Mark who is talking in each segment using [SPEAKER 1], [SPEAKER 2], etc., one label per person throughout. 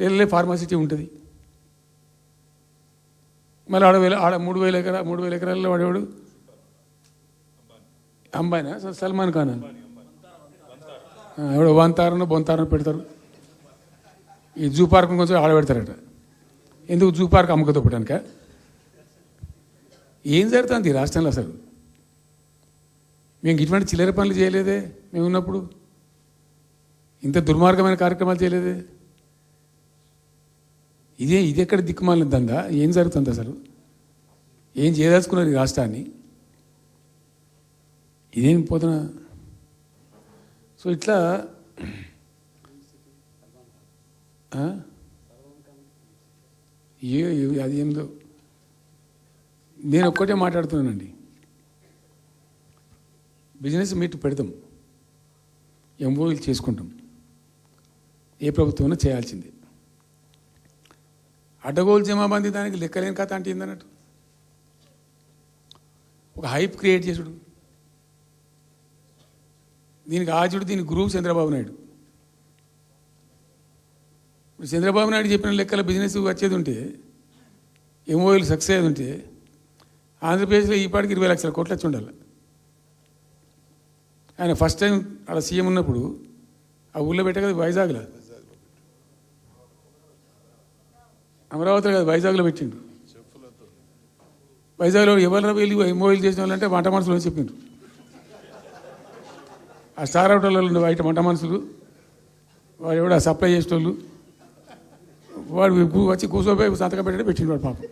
[SPEAKER 1] లేదు ఫార్మాసిటీ ఉంటుంది. మళ్ళీ ఆడ వేల ఆడ మూడు వేల ఎకరా మూడు వేల ఎకరాల్లో వాడేవాడు? అంబాయినా సల్మాన్ ఖాన్ ఎవడో వంతారనో బొంతారనో పెడతారు. ఈ జూ పార్క్ కొంచెం ఆడ పెడతారట ఎందుకు జూ పార్క్ అమ్మకతో పెట్టానుక ఏం జరుగుతుంది ఈ రాష్ట్రంలో అసలు? మేము ఇటువంటి చిల్లర పనులు చేయలేదే మేము ఉన్నప్పుడు. ఇంత దుర్మార్గమైన కార్యక్రమాలు చేయలేదే. ఇదే ఇది ఎక్కడ దిక్కుమాలిన దందా? ఏం జరుగుతుంది అసలు? ఏం చేయదలుచుకున్నారు ఈ రాష్ట్రాన్ని? ఇదేం పోతున్నా సో ఇట్లా ఏ అది ఏందో? నేను ఒక్కటే మాట్లాడుతున్నానండి. బిజినెస్ మీట్ పెడతాం. ఎంఓఈలు చేసుకుంటాం. ఏ ప్రభుత్వం చేయాల్సిందే. అడ్డగోలు జమాబంది దానికి లెక్కలేని కథ అంటే ఏందన్నట్టు? ఒక హైప్ క్రియేట్ చేసుడు. దీనికి ఆచుడు దీనికి గురువు చంద్రబాబు నాయుడు. ఇప్పుడు చంద్రబాబు నాయుడు చెప్పిన లెక్కల బిజినెస్ వచ్చేది ఉంటే ఎంఓఎల్ సక్సెస్ అయ్యేది ఉంటే ఆంధ్రప్రదేశ్లో ఈ పాటికి ఇరవై లక్షల కోట్లు వచ్చి ఉండాలి. ఆయన ఫస్ట్ టైం అలా సీఎం ఉన్నప్పుడు ఆ ఊళ్ళో పెట్టే కదా వైజాగ్లో. అమరావతిలో కదా వైజాగ్లో పెట్టిండు వైజాగ్లో ఎవరు వెళ్ళి ఎంఓఎల్ చేసిన వాళ్ళంటే వంట మనుషులు అని చెప్పిండ్రు. ఆ స్టార్ హోటల్లో ఉండే బయట వంట మనుషులు వాడు ఎవడ సప్లై చేసేటోళ్ళు వాడు వచ్చి కూర్చోపోయి సంతకం పెట్టడం పెట్టిండు వాడు పాపం.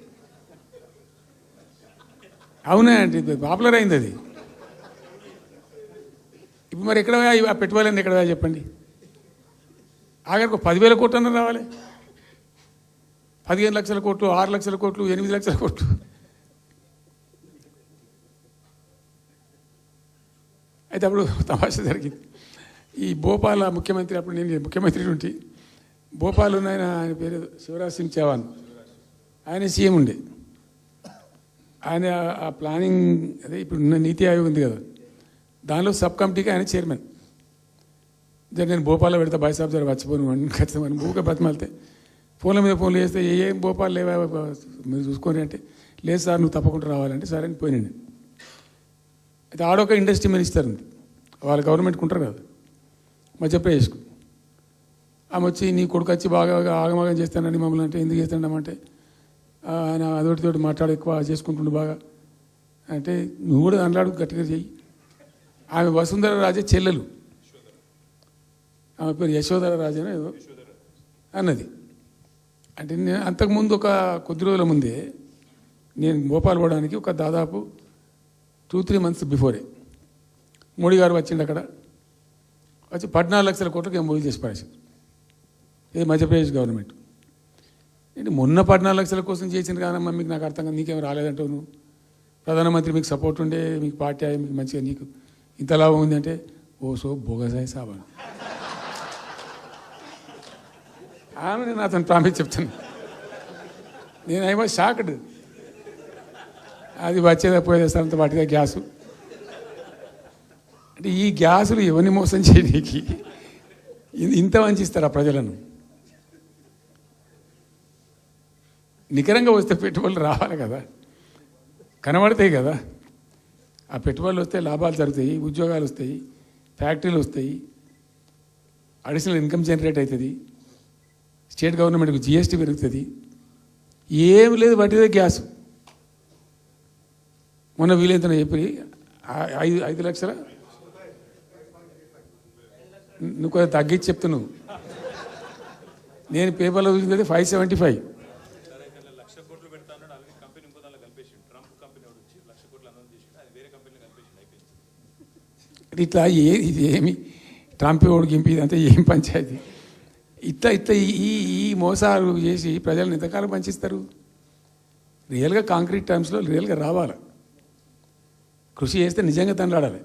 [SPEAKER 1] అవునా అంటే పాపులర్ అయింది అది. ఇప్పుడు మరి ఎక్కడ పెట్టుకోవాలండి ఎక్కడ చెప్పండి? ఆఖరికి ఒక పదివేల కోట్లు అన్న రావాలి. పదిహేను లక్షల కోట్లు ఆరు లక్షల కోట్లు ఎనిమిది లక్షల కోట్లు. అయితే అప్పుడు తమాషా జరిగింది. ఈ భోపాల ముఖ్యమంత్రి అప్పుడు నేను ముఖ్యమంత్రి ఉంటే భోపాల్ ఉన్న ఆయన ఆయన పేరు శివరాజ్ సింగ్ చౌహాన్. ఆయన సీఎం ఉండే. ఆయన ఆ ప్లానింగ్ అదే ఇప్పుడు ఉన్న నీతి ఆయోగ్ ఉంది కదా. దానిలో సబ్ కమిటీకి ఆయన చైర్మన్. నేను భోపాల్లో పెడతా బాయ్ సాబ్ జర వచ్చిపోను ఖచ్చితంగా ఊరికే బతిమాలితే ఫోన్ల మీద ఫోన్లు చేస్తే ఏ ఏం భోపాల్ లేవా? మీరు చూసుకొని అంటే లేదు సార్ నువ్వు తప్పకుండా రావాలంటే సరే అని పోయినండి అయితే ఆడొక ఇండస్ట్రీ మినిస్టర్ ఉంది. వాళ్ళ గవర్నమెంట్కి ఉంటారు కదా. మధ్యప్రదేశ్కు ఆమె వచ్చి నీ కొడుకు వచ్చి బాగా ఆగమాగం చేస్తానని మమ్మల్ని అంటే ఎందుకు చేస్తాడమంటే ఆయన అదొకటితోటి మాట్లాడు ఎక్కువ చేసుకుంటుండు బాగా. అంటే నువ్వు కూడా అన్నాడు గట్టిగా చెయ్యి. ఆమె వసుంధర రాజే చెల్లెలు. ఆమె పేరు యశోధర రాజేనా ఏదో? అన్నది. అంటే నేను అంతకుముందు ఒక కొద్ది రోజుల ముందే నేను భోపాల్ పోవడానికి ఒక దాదాపు two three months before Modi garu వచ్చిండు అక్కడ. వచ్చి పద్నాలుగు లక్షల కోట్లకి ఎంఓయూ చేసి పడేసింది ఇది మధ్యప్రదేశ్ గవర్నమెంట్. ఏంటి మొన్న పద్నాలుగు లక్షల కోసం చేసింది కాదమ్మా మీకు నాకు అర్థం కాదు నీకేం రాలేదంటావు నువ్వు? ప్రధానమంత్రి మీకు సపోర్ట్ ఉండే మీకు పార్టీ మీకు మంచిగా నీకు ఇంత లాభం ఉందంటే ఓ సో బోగసాయి సాబా. ఆమె నేను అతను ప్రామిస్ చెప్తాను నేను షాక్డ్ అది వచ్చేదా పోయేదా అంత వాటిగా గ్యాసు. అంటే ఈ గ్యాసులు ఎవరిని మోసం చేయడానికి ఇ- ఇంత వంచిస్తారా ప్రజలను? నికరంగా వస్తే పెట్టుబడులు రావాలి కదా. కనబడతాయి కదా. ఆ పెట్టుబడులు వస్తే లాభాలు జరుగుతాయి ఉద్యోగాలు వస్తాయి ఫ్యాక్టరీలు వస్తాయి. అడిషనల్ ఇన్కమ్ జనరేట్ అవుతుంది. స్టేట్ గవర్నమెంట్కి జిఎస్టీ పెరుగుతుంది. ఏం లేదు వాటిదే గ్యాస్. మొన్న వీలైతే చెప్పి ఐదు ఐదు లక్షల నువ్వు కొంచెం తగ్గించి చెప్తున్నావు నేను పేపర్లో చూసింది ఫైవ్ సెవెంటీ ఫైవ్. ఇట్లా ఏ ఇది ఏమి ట్రంప్ ఓడికింపి ఇదంతా ఏం పంచాయతీ? ఇట్లా ఇట్లా ఈ- ఈ మోసాలు చేసి ప్రజలను ఎంతకాలం పంచిస్తారు? రియల్గా కాంక్రీట్ టర్మ్స్లో రియల్గా రావాలి. కృషి చేస్తే నిజంగా తండ్రాడాలి